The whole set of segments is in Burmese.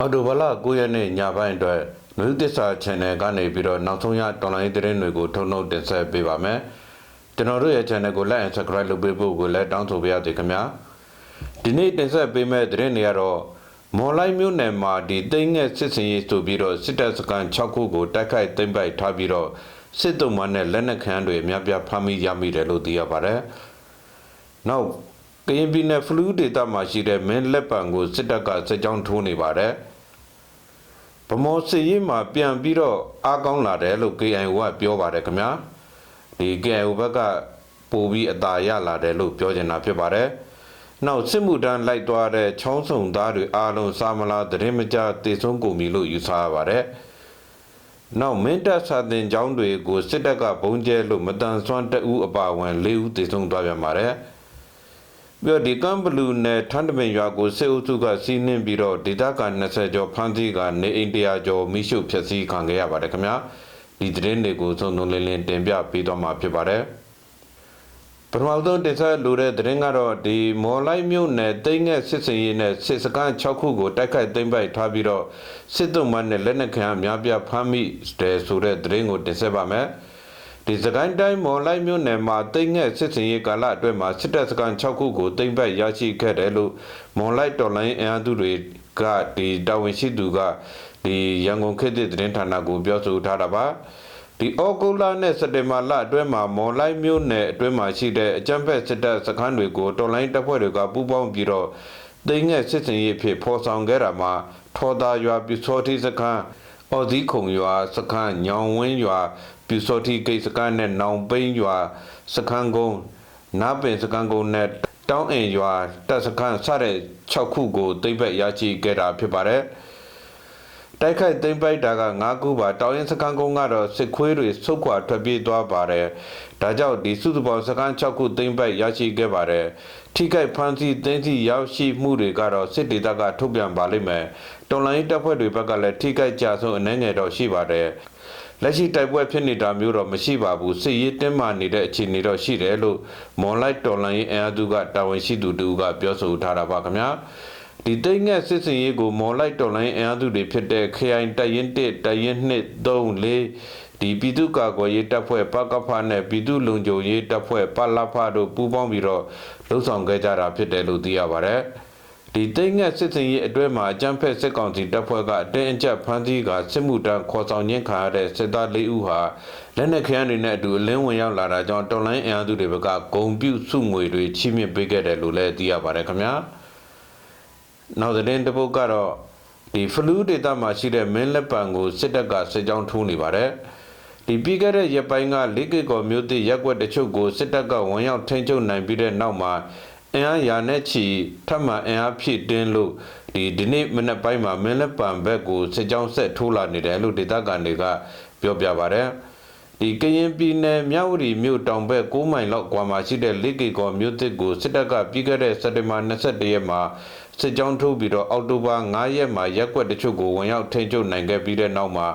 အော်တိုဘလာ9ရက်နေ့ညပိုင်းအတွက်နယူးသစ္စာ channel ကနေပြီးတော့နောက်ဆုံးရတော်လိုင်းသတင်းတွေကိုထုတ်နှုတ်တင်ဆက်ပေးပါမယ်ကျွန်တော်တို့ရဲ့ channel ကို like and subscribe လုပ်ပေးဖို့ကိုလည်းတောင်းဆိုပါရစေခင်ဗျာဒီနေ့တင်ဆက်ပေးမယ့်သတင်းတွေကတော့မော်လိုက်မြို့နယ်မှာဒီတိမ့်ငယ်စစ်စင်ရေးဆိုပြီးတော့စစ်တပ်စခန်း6ခုကိုတိုက်ခိုက်သိမ်းပိုက်ထားပြီးတော့စစ်တုံးမနဲ့လက်နက်ခန်းတွေအများပြားဖမ်းမိရမိတယ်လို့သိရပါတယ်နောက်ကရင်ပြည်နယ်ဖလူးဒေသမှာရှိတဲ့မင်းလက်ပံကိုစစ်တပ်ကစစ်ကြောင်းထိုးနေပါတယ် ဗမော်စစ်ရေးမှာပြန်ပြီးတော့အားကောင်းလာတယ်လို့ KIO ကပြောပါတယ်ခင်ဗျာဒီ KIO ဘက်ကပို့ပြီးအသာရလာတယ်လို့ပြောချင်တာဖြစ်ပါတယ်နောက်စစ်မှုတန်းလိုက်သွားတဲ့ချောင်းစုံသားတွေအားလုံးစာမလားသတင်းမကြတေဆုံးကုန်ပြီလို့ယူဆရပါတယ်နောက်မင်းတပ်စာတင်ကျောင်းတွေကိုစစ်တပ်ကဘုံကျဲလို့မတန်ဆွမ်းတအူးအပါဝင်၄ဦးတေဆုံးသွားပြန်ပါတယ် ပြီးတော့ဒီကမ်ဘလူးနဲ့ထန်းတပင်ရွာကိုစစ်အုပ်စုကစီးနှင်းပြီးတော့ဒေသခံ20ကျော်ဖမ်းဆီးကနေအိမ်တရာကျော်မိရှုဖျက်ဆီးခံခဲ့ရပါတယ်ခင်ဗျာဒီသတင်းတွေကိုစုံစုံလင်းလင်းတင်ပြပေးသွားမှာဖြစ်ပါတယ်ပထမဆုံးတင်ဆက်လိုတဲ့သတင်းကတော့ဒီမော်လိုက်မြို့နယ်တိမ့်ငက်စစ်စင်ရေးနဲ့စစ်စခန်း6ခုကိုတိုက်ခိုက်သိမ်းပိုက်ထားပြီးတော့စစ်တုံးမနဲ့လက်နက်ခံအများပြဖမ်းမိတယ်ဆိုတဲ့သတင်းကိုတင်ဆက်ပါမယ် ဒီစကိုင်းတိုင်းမော်လိုက်မြို့နယ်မှာတိမ့်ငက်စစ်စင်ရေးကာလအတွင်းမှာစစ်တပ်စခန်း6ခုကိုသိမ်းပိုက်ရရှိခဲ့တယ်လို့မော်လိုက်တော်လိုင်းအင်အားစုတွေကဒီတာဝန်ရှိသူကဒီရန်ကုန်ခေတ်သစ်သတင်းဌာနကိုပြောဆိုထားတာပါဒီဩဂုတ်လနဲ့စက်တင်ဘာလအတွင်းမှာမော်လိုက်မြို့နယ်အတွင်းမှာရှိတဲ့အကြမ်းဖက်စစ်တပ်စခန်းတွေကိုတော်လိုင်းတပ်ဖွဲ့တွေကပူးပေါင်းပြီးတော့သိမ်းငက်စစ်စင်ရေးဖြစ်ဖော်ဆောင်ခဲ့တာမှာထော်သာရွာပြူစောတိစခန်းအော်ဒီခုံရွာစခန်းညောင်ဝင်းရွာ ပြူစောတိဂိတ်စခန်းနဲ့နောင်ပိန်းရွာစခန်းကုန်းနားပင်စခန်းကုန်းနဲ့တောင်းအင်ရွာတပ်စခန်းစတဲ့6ခုကိုသိမ်းပိုက်ရရှိခဲ့တာဖြစ်ပါတယ်တိုက်ခိုက်သိမ်းပိုက်တာက၅ခုပါတောင်ရင်စကန်ကုန်းကတော့စစ်ခွေးတွေဆုတ်ခွာထွက်ပြေးသွားပါတယ်ဒါကြောင့်ဒီစုစုပေါင်းစကန်6ခုသိမ်းပိုက်ရရှိခဲ့ပါတယ်ထိခိုက်ဖမ်းဆီးသိမ်းဆီးရောက်ရှိမှုတွေကတော့စစ်ဒေသကထုတ်ပြန်ပါလိမ့်မယ်တော်လိုင်းတပ်ဖွဲ့တွေဘက်ကလည်းထိခိုက်ကြဆုံးအနှဲငယ်တော့ရှိပါတယ် လက်ရှိတိုက်ပွဲဖြစ်နေတာမျိုးတော့မရှိပါဘူးစစ်ရေးတင်းမာနေတဲ့အခြေအနေတော့ရှိတယ်လို့မွန်လိုက်တော်လိုင်းအင်အားစုကတာဝန်ရှိသူတူကပြောဆိုထားတာပါခင်ဗျာဒီတိတ်ငက်စစ်စင်ရေးကိုမော်လိုက်တော်လိုင်းအင်အားစုတွေဖြစ်တဲ့ KI တရင်1တရင်2 3 4ဒီပြည်သူ့ကာကွယ်ရေးတပ်ဖွဲ့ပကဖနဲ့ပြည်သူ့လုံခြုံရေးတပ်ဖွဲ့ပလဖတို့ပူးပေါင်းပြီးတော့လှုပ်ဆောင်ခဲ့ကြတာဖြစ်တယ်လို့သိရပါတယ် ဒီတိတ်ငက်စစ်စင်ရေးအတွဲမှာအကြမ်းဖက်စစ်ကောင်စီတပ်ဖွဲ့ကအတင်းအကျပ်ဖမ်းဆီးကစစ်မှုတန်းခေါ်ဆောင်ခြင်းခံရတဲ့စစ်သား၄ဦးဟာလက်နက်ခဲယမ်းတွေနဲ့အတူအလင်းဝင်ရောက်လာတာကြောင့်တော်လိုင်းအင်အားစုတွေဘက်ကဂုံပြုတ်စုငွေတွေချိမြင့်ပေးခဲ့တယ်လို့လည်းသိရပါတယ်ခင်ဗျာ။နောက်သတင်းတစ်ပုဒ်ကတော့ဒီဖလူးဒေတာမှာရှိတဲ့မင်းလက်ပံကိုစစ်တပ်ကစစ်ကြောင်းထိုးနေပါတယ်ဒီပြီးခဲ့တဲ့ရပိုင်းကလေးကီကောမျိုးသစ်ရက်ွက်တချို့ကိုစစ်တပ်ကဝန်ရောက်ထိန်းချုပ်နိုင်ပြီးတဲ့နောက်မှာ အင်အားရာနဲ့ချီထပ်မံအင်အားဖြည့်တင်းလို့ဒီဒီနေ့မနေ့ပိုင်းမှာမင်းလက်ပံဘက်ကိုစစ်ကြောင်းဆက်ထိုးလာနေတယ်လို့ဒေသခံတွေကပြောပြပါတယ်ဒီကရင်ပြည်နယ်မြဝတီမြို့တောင်ဘက်6မိုင်လောက်ကွာမှာရှိတဲ့လေးကီကောမြို့သစ်ကိုစစ်တပ်ကပြီးခဲ့တဲ့စက်တင်ဘာ22ရက်မှာစစ်ကြောင်းထိုးပြီးတော့အောက်တိုဘာ9ရက်မှာရက်ွက်တချို့ကိုဝင်ရောက်ထိန်းချုပ်နိုင်ခဲ့ပြီးတဲ့နောက်မှာ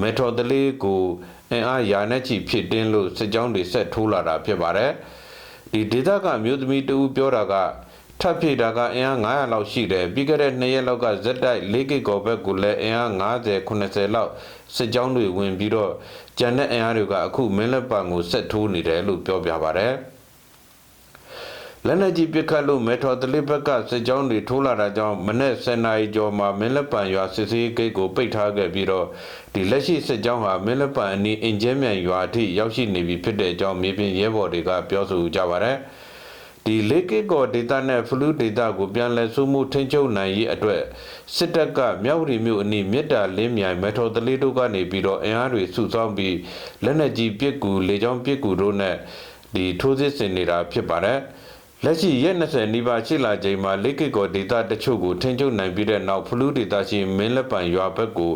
မက်ထရိုတလေးကိုအင်အားရာနဲ့ချီဖြစ်တင်းလို့စစ်ကြောင်းတွေဆက်ထိုးလာတာဖြစ်ပါတယ် ဒီဒေသကမျိုးသမီးတဦးပြောတာကထပ်ဖြည့်တာကအင်အား900လောက်ရှိတယ်ပြီးခဲ့တဲ့2ရက်လောက်ကဇက်တိုက်၄ကီကောဘက်ကိုလည်းအင်အား90 80လောက်စစ်ကြောင်းတွေဝင်ပြီးတော့ကြံတဲ့အင်အားတွေကအခုမင်းလက်ပံကိုဆက်ထိုးနေတယ်လို့ပြောပြပါတယ် လက်နက်ကြီးပစ်ခတ်လို့မေထော်တလစ်ဘက်ကစစ်ကြောင်းတွေထိုးလာတာကြောင့်မနေ့10နာရီကျော်မှာမင်းလက်ပံရွာစစ်စေးဂိတ်ကိုပိတ်ထားခဲ့ပြီးတော့ဒီလက်ရှိစစ်ကြောင်းဟာမင်းလက်ပံအနီးအင်ကျဲမြန်ရွာအထိရောက်ရှိနေပြီဖြစ်တဲ့အကြောင်းမြေပြင်ရဲဘော်တွေကပြောဆိုကြပါတယ်ဒီလေကစ်ကောဒေတာနဲ့ဖလူးဒေတာကိုပြန်လည်စုမှုထိန်းချုပ်နိုင်ရေးအတွက်စစ်တပ်ကမြောက်ရီမြို့အနီးမြစ်တာလင်းမြိုင်မက်ထော်တလေးတို့ကနေပြီးတော့အင်အားတွေစုဆောင်းပြီးလက်နက်ကြီးပစ်ကူလေကြောင်းပစ်ကူတို့နဲ့ဒီထိုးစစ်ဆင်နေတာဖြစ်ပါတယ်။ လက်ရှိရက်20နီးပါးရှိလာချိန်မှာလိကိကောဒေတာတချို့ကိုထိန်းချုပ်နိုင်ပြီးတဲ့နောက်ဖလူးဒေတာရှိမင်းလက်ပံရွာဘက်ကို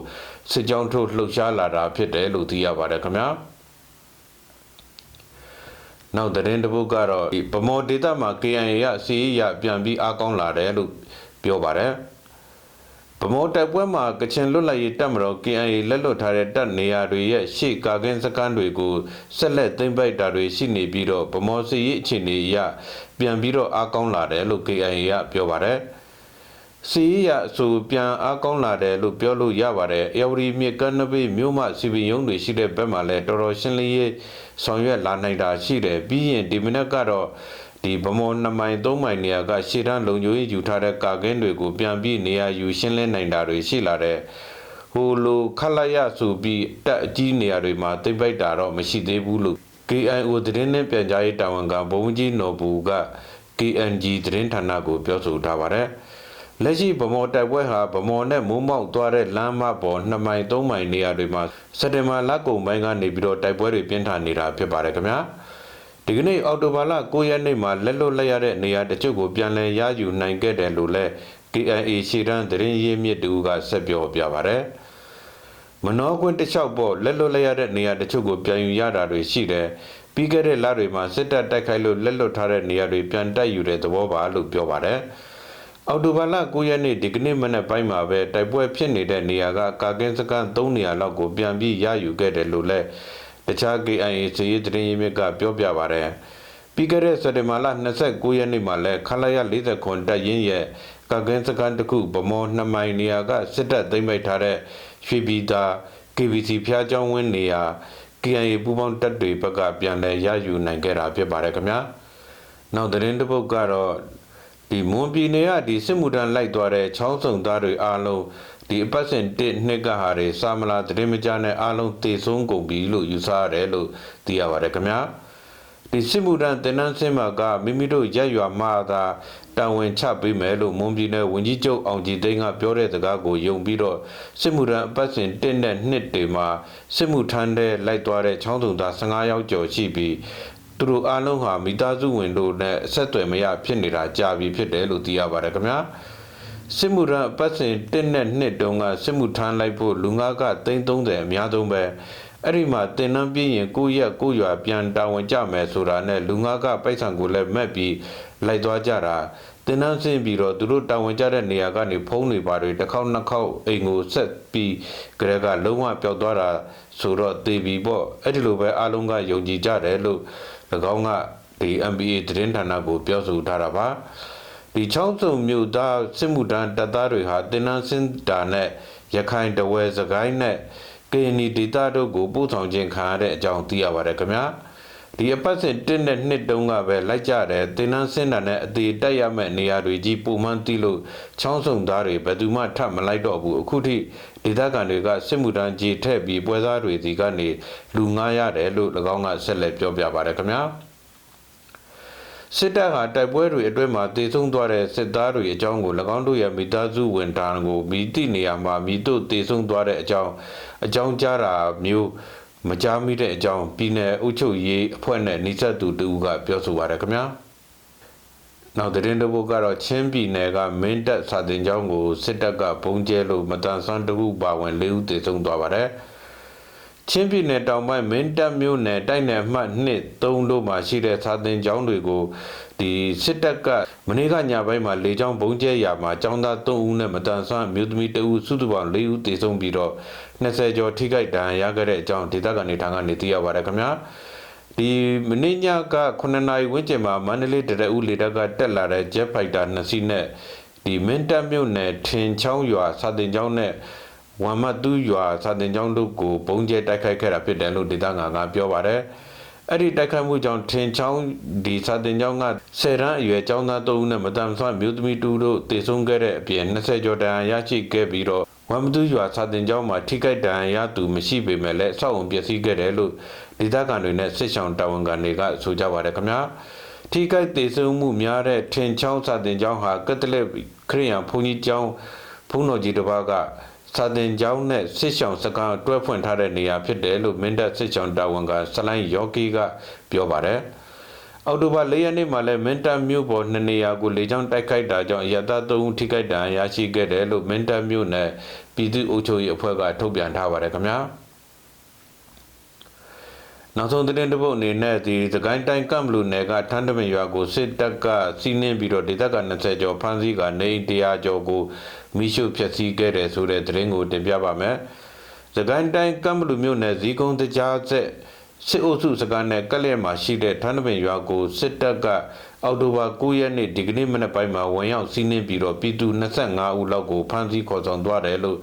စစ်ကြောင်းထိုးလှုပ်ရှားလာတာဖြစ်တယ်လို့သိရပါတယ်ခင်ဗျာနောက်သတင်းတစ်ပုဒ်ကတော့ဒီဗမော်ဒေတာမှာ KIA ရစီးရပြန်ပြီးအားကောင်းလာတယ်လို့ပြောပါတယ် ဗမောတိုက်ပွဲမှာကချင်လွတ်လပ်ရေးတပ်မတော် KIA လက်လွတ်ထားတဲ့တပ်နေရာတွေရဲ့ရှေ့ကာကင်းစခန်းတွေကိုဆက်လက်သိမ်းပိုက်တာတွေရှိနေပြီးတော့ဗမောစီရေးအခြေအနေအရပြန်ပြီးတော့အားကောင်းလာတယ်လို့ KIA ကပြောပါတယ်စီရအဆိုပြန်အားကောင်းလာတယ်လို့ပြောလို့ရပါတယ်။အေဝရီမြစ်ကမ်းနဘေးမြို့မစီပင်ရုံးတွေရှိတဲ့ဘက်မှာလည်းတော်တော်ရှင်းလင်းရေးဆောင်ရွက်လာနိုင်တာရှိတယ်။ပြီးရင်ဒီမနက်ကတော့ ဒီဗမော်2မိုင်3မိုင်နေရာကရှေ့တန်းလုံခြုံရေးယူထားတဲ့ကာကင်းတွေကိုပြန်ပြီးနေရာယူရှင်းလင်းနိုင်တာတွေရှိလာတဲ့ဟိုလိုခက်လိုက်ရဆိုပြီးတက်အကြီးနေရာတွေမှာတိတ်ပိုက်တာတော့မရှိသေးဘူးလို့ KIO သတင်းနဲ့ပြန်ကြားရေးတာဝန်ခံဘုံကြီးနော်ဘူးက KNG သတင်းဌာနကိုပြောဆိုထားပါတယ်။လက်ရှိဗမော်တိုက်ပွဲဟာဗမော်နဲ့မိုးမောက်သွားတဲ့လမ်းမပေါ်2မိုင်3မိုင်နေရာတွေမှာစက်တင်ဘာလကုန်ပိုင်းကနေပြီးတော့တိုက်ပွဲတွေပြင်းထန်နေတာဖြစ်ပါတယ်ခင်ဗျာ။ ဒီကနေ့အော်တိုဘာလ9ရက်နေ့မှာလက်လွတ်လိုက်ရတဲ့နေရာတချို့ကိုပြန်လည်ရယူနိုင်ခဲ့တယ်လို့လည်း KIA ရှေ့တန်းသတင်းရင်းမြစ်တူကဆက်ပြောပြပါတယ်။မနောကွင်းတစ်လျှောက်ပေါ်လက်လွတ်လိုက်ရတဲ့နေရာတချို့ကိုပြန်ယူရတာတွေရှိတယ်။ပြီးခဲ့တဲ့လတွေမှာစစ်တပ်တိုက်ခိုက်လို့လက်လွတ်ထားတဲ့နေရာတွေပြန်တိုက်ယူတဲ့သဘောပါလို့ပြောပါတယ်။အော်တိုဘာလ9ရက်နေ့ဒီကနေ့မနက်ပိုင်းမှာပဲတိုက်ပွဲဖြစ်နေတဲ့နေရာကကာကင်းစကန်3နေရာလောက်ကိုပြန်ပြီးရယူခဲ့တယ်လို့လည်း တခြား KIA စစ်ရေးသတင်းရင်းမြစ်ကပြောပြပါရယ်ပြီးခဲ့တဲ့စက်တင်ဘာလ29ရက်နေ့မှာလဲခလာရ49တပ်ရင်းရဲ့ကကင်းစကန်တစ်ခုဗမော2မိုင်နေရာကစစ်တပ်သိမ်းပိုက်ထားတဲ့ရွှေပြည်သာ KBC ဖျားကျောင်းဝင်းနေရာ KIA ပူးပေါင်းတပ်တွေဘက်ကပြန်လည်ရယူနိုင်ခဲ့တာဖြစ်ပါတယ်ခင်ဗျာနောက်သတင်းတစ်ပုဒ်ကတော့ဒီမွန်ပြည်နယ်ကဒီစစ်မှုထမ်းလိုက်သွားတဲ့ချောင်းဆောင်သားတွေအားလုံး ဒီအပတ်စဉ်1နှစ်ကဟာတွေစာမလာသတင်းမကြားနဲ့အားလုံးတေဆုံးကုန်ပြီလို့ယူဆရတယ်လို့သိရပါတယ်ခင်ဗျာ။ဒီစစ်မှုထမ်းတင်နန်းစင်းမှာကမိမိတို့ရက်ရွာမှာသာတာဝန်ချပေးမယ်လို့မွန်ပြည်နယ်ဝန်ကြီးချုပ်အောင်ကြည်သိန်းကပြောတဲ့စကားကိုယုံပြီးတော့စစ်မှုထမ်းအပတ်စဉ်1နဲ့2တွေမှာစစ်မှုထမ်းတဲ့လိုက်သွားတဲ့ချောင်းစုံသား15ယောက်ကျော်ရှိပြီးသူတို့အားလုံးဟာမိသားစုဝင်တို့နဲ့အဆက်အသွယ်မရဖြစ်နေတာကြာပြီဖြစ်တယ်လို့သိရပါတယ်ခင်ဗျာ စစ်မှုထမ်းအပတ်စဉ်1နဲ့2တုန်းကစစ်မှုထမ်းလိုက်ဖို့လူငါးက330အများဆုံးပဲအဲ့ဒီမှာတင်နှန်းပြင်းရင်ကိုရက်ကိုရွာပြန်တာဝန်ကြမယ်ဆိုတာနဲ့လူငါးကပိုက်ဆံကိုလည်းမက်ပြီးလိုက်သွားကြတာတင်နှန်းဆင်းပြီးတော့သူတို့တာဝန်ကြတဲ့နေရာကနေဖုံးနေပါတွေတစ်ခေါက်နှစ်ခေါက်အိမ်ကိုဆက်ပြီးကြရကလုံးဝပျောက်သွားတာဆိုတော့တေပြီပေါ့အဲ့ဒီလိုပဲအားလုံးကယုံကြည်ကြတယ်လို့၎င်းကဒီ MBA သတင်းဌာနကိုပြောဆိုထားတာပါ ဒီချောင်းစုံမြို့သားစစ်မှုတန်းတပ်သားတွေဟာတင်နန်းစင်တာနဲ့ရခိုင်တဝဲစကိုင်းနဲ့ကရင်နီဒေသတို့ကိုပို့ဆောင်ခြင်းခံရတဲ့အကြောင်းသိရပါတယ်ခင်ဗျာဒီအပတ်စဉ်1နဲ့2တုန်းကပဲလိုက်ကြတယ်တင်နန်းစင်တာနဲ့အသေးတက်ရမဲ့နေရာတွေကြီးပုံမှန်သိလို့ချောင်းစုံသားတွေဘယ်သူမှထပ်မလိုက်တော့ဘူးအခုထိဒေသခံတွေကစစ်မှုတန်းကြီးထည့်ပြီးပွဲစားတွေစီကနေလူငားရတယ်လို့၎င်းကဆက်လက်ပြောပြပါတယ်ခင်ဗျာ စစ်တပ်ဟာတိုက်ပွဲတွေအတွင်းမှာတည်ဆုံသွားတဲ့စစ်သားတွေအကြောင်းကို၎င်းတို့ရဲ့မိသားစုဝင်တန်းကိုမိတိနေရာမှာမိတို့တည်ဆုံသွားတဲ့အကြောင်းအကြောင်းကြားတာမျိုးမကြားမိတဲ့အကြောင်းပြည်내အုပ်ချုပ်ရေးအဖွဲ့နဲ့နှိစက်သူတူကပြောဆိုပါရခင်ဗျာနောက်သတင်းတစ်ပုဒ်ကတော့ချင်းပြည်နယ်ကမင်းတပ်စာတင်ကျောင်းကိုစစ်တပ်ကပုံကျဲလို့မတန်ဆွမ်းတခုပါဝင်၄ဦးသေဆုံးသွားပါတယ်။ ချင်းပြည်နယ်တောင်ပိုင်းမင်းတပ်မြို့နယ်တိုက်နယ်မှတ်2 3တို့မှာရှိတဲ့စာသင်ကျောင်းတွေကိုဒီစစ်တပ်ကမနေ့ကညပိုင်းမှာလေကြောင်းဘုံကျဲရာမှာကျောင်းသား3ဦးနဲ့မတန်ဆွမ်းမြို့သမီး2ဦးစုစုပေါင်း4ဦးသေဆုံးပြီးတော့20ကျော်ထိခိုက်ဒဏ်ရာရခဲ့တဲ့အကြောင်းဒေသခံတွေထံကနေသိရပါတယ်ခင်ဗျာဒီမင်းညက9နာရီဝန်းကျင်မှာမန္တလေးတရဦးလေတပ်ကတက်လာတဲ့ Jet Fighter 2စီးနဲ့ဒီမင်းတပ်မြို့နယ်ထင်ချောင်းရွာစာတင်ကျောင်းနဲ့ ဝမ်မတ်တူးရွာစာတင်ကျောင်းတို့ကိုပုံကျဲတိုက်ခိုက်ခဲ့တာဖြစ်တယ်လို့ဒေသခံကပြောပါတယ်။အဲ့ဒီတိုက်ခိုက်မှုကြောင့်ထင်ချောင်းဒီစာတင်ကျောင်းကဆယ်တန်းအရွယ်ကျောင်းသား၃ဦးနဲ့မတန်ဆွမ်းမြို့သမီးတူတို့တေဆုံးခဲ့တဲ့အပြင်20ကျော်တန်ရရှိခဲ့ပြီးတော့ဝမ်မတူးရွာစာတင်ကျောင်းမှာထိခိုက်ဒဏ်ရာရသူမရှိပေမဲ့လည်းစောက်အောင်ပျက်စီးခဲ့တယ်လို့ဒေသခံတွေနဲ့စစ်ဆောင်တာဝန်ခံတွေကဆိုကြပါတယ်ခင်ဗျာ။ထိခိုက်တေဆုံးမှုများတဲ့ထင်ချောင်းစာတင်ကျောင်းဟာကက်သလစ်ခရစ်ယာန်ဘုန်းကြီးကျောင်းဘုန်းတော်ကြီးတစ်ပါးက စာတင်ကျောင်းနဲ့စစ်ဆောင်စကားတွဲဖွင့်ထားတဲ့နေရာဖြစ်တယ်လို့မင်းတပ်စစ်ဆောင်တာဝန်ကဆလိုင်းယောဂီကပြောပါတယ်။အောက်တိုဘာ၄ရက်နေ့မှာလည်းမင်းတပ်မြို့ပေါ်နှစ်နေရာကိုလေကြောင်းတိုက်ခိုက်တာကြောင့်ရတသုံးထိခိုက်ဒဏ်ရာရရှိခဲ့တယ်လို့မင်းတပ်မြို့နယ်ပြည်သူ့အုပ်ချုပ်ရေးအဖွဲ့ကထုတ်ပြန်ထားပါတယ်ခင်ဗျာ။ နောက်ဆုံးသတင်းတစ်ပုဒ်အနေနဲ့ဒီသကိုင်းတိုင်းကမ်ဘလူနယ်ကထန်းတမင်ရွာကိုစစ်တပ်ကစီးနင်းပြီးတော့ဒေသက20ကျော်ဖမ်းဆီးကနေတရားကျော်ကိုမိရှုဖျက်ဆီးခဲ့တယ်ဆိုတဲ့သတင်းကိုတင်ပြပါမယ်။သကိုင်းတိုင်းကမ်ဘလူမြို့နယ်ဇီကုန်းတကြားဆက်စစ်အုပ်စုစကားနဲ့ကက်လက်မှာရှိတဲ့ထန်းတပင်ရွာကိုစစ်တပ်ကအောက်တိုဘာ9ရက်နေ့ဒီကနေ့မနက်ပိုင်းမှာဝင်ရောက်စီးနင်းပြီးတော့ပြည်သူ25ဦးလောက်ကိုဖမ်းဆီးခေါ်ဆောင်သွားတယ်လို့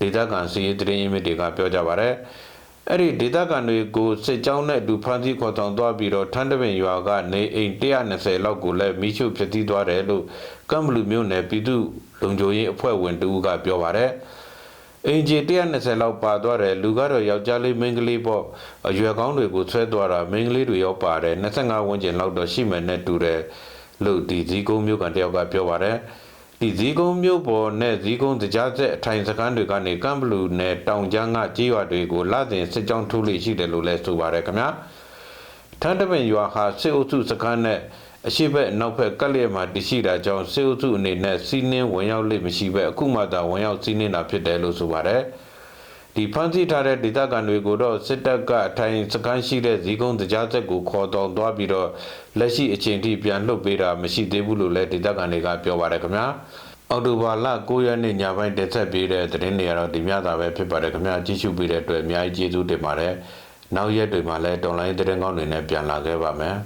ဒေသခံစီရေးသတင်းရင်းမြစ်တွေကပြောကြပါဗျ။ အဲ့ဒီဒေသခံတွေကိုစစ်ကြောင်းနဲ့အတူဖမ်းဆီးခေါ်ဆောင်သွားပြီးတော့ထန်းတပင်ရွာကနေအိမ်120လောက်ကိုလည်းမိရှုဖျက်ဆီးသွားတယ်လို့ကမ်ဘလူမျိုးနယ်ပြည်သူလုံခြုံရေးအဖွဲ့ဝင်တူကပြောပါဗျ။အင်ဂျီ120လောက်ပါသွားတယ်လူကတော့ယောက်ျားလေးမိန်းကလေးပေါ့အရွယ်ကောင်းတွေကိုဆွဲသွားတာမိန်းကလေးတွေရောက်ပါတယ်25ဝန်းကျင်လောက်တော့ရှိမယ်နဲ့တူတယ်လို့ဒီဇီးကုန်းမျိုးကန်တယောက်ကပြောပါတယ် ဒီဇီးကုန်းမျိုးပေါ်နဲ့ဇီးကုန်းတရားဆက်အထိုင်စခန်းတွေကနေကမ်ဘလူနဲ့တောင်ကျန်းကကြေးရွာတွေကိုလာတင်စစ်ကြောင်းထိုးလို့ရှိတယ်လို့လည်းဆိုပါတယ်ခင်ဗျာထန်းတပင်ရွာဟာစစ်အုပ်စုစခန်းနဲ့အရှိဘက်အနောက်ဘက်ကပ်လျက်မှာတရှိတာကြောင့်စစ်အုပ်စုအနေနဲ့စီးနင်းဝင်ရောက်လိမ့်မရှိပဲအခုမှသာဝင်ရောက်စီးနင်းတာဖြစ်တယ်လို့ဆိုပါတယ် ဒီဖန်ဆီးထားတဲ့ဒေသခံတွေကိုတော့စစ်တပ်ကအထိုင်စခန်းရှိတဲ့ဇီးကုန်းတရားဆက်ကိုခေါ်တော်သွားပြီးတော့လက်ရှိအချိန်ထိပြန်လွှတ်ပေးတာမရှိသေးဘူးလို့လည်းဒေသခံတွေကပြောပါတယ်ခင်ဗျာအော်တိုဘာလ9ရက်နေ့ညပိုင်းတက်ဆက်ပေးတဲ့သတင်းတွေကတော့ဒီမြတာပဲဖြစ်ပါတယ်ခင်ဗျာကြည့်ရှုပေးတဲ့အတွက်အများကြီးကျေးဇူးတင်ပါတယ်နောက်ရက်တွေမှာလည်းတော်လိုင်းသတင်းကောင်းတွေနဲ့ပြန်လာခဲ့ပါမယ်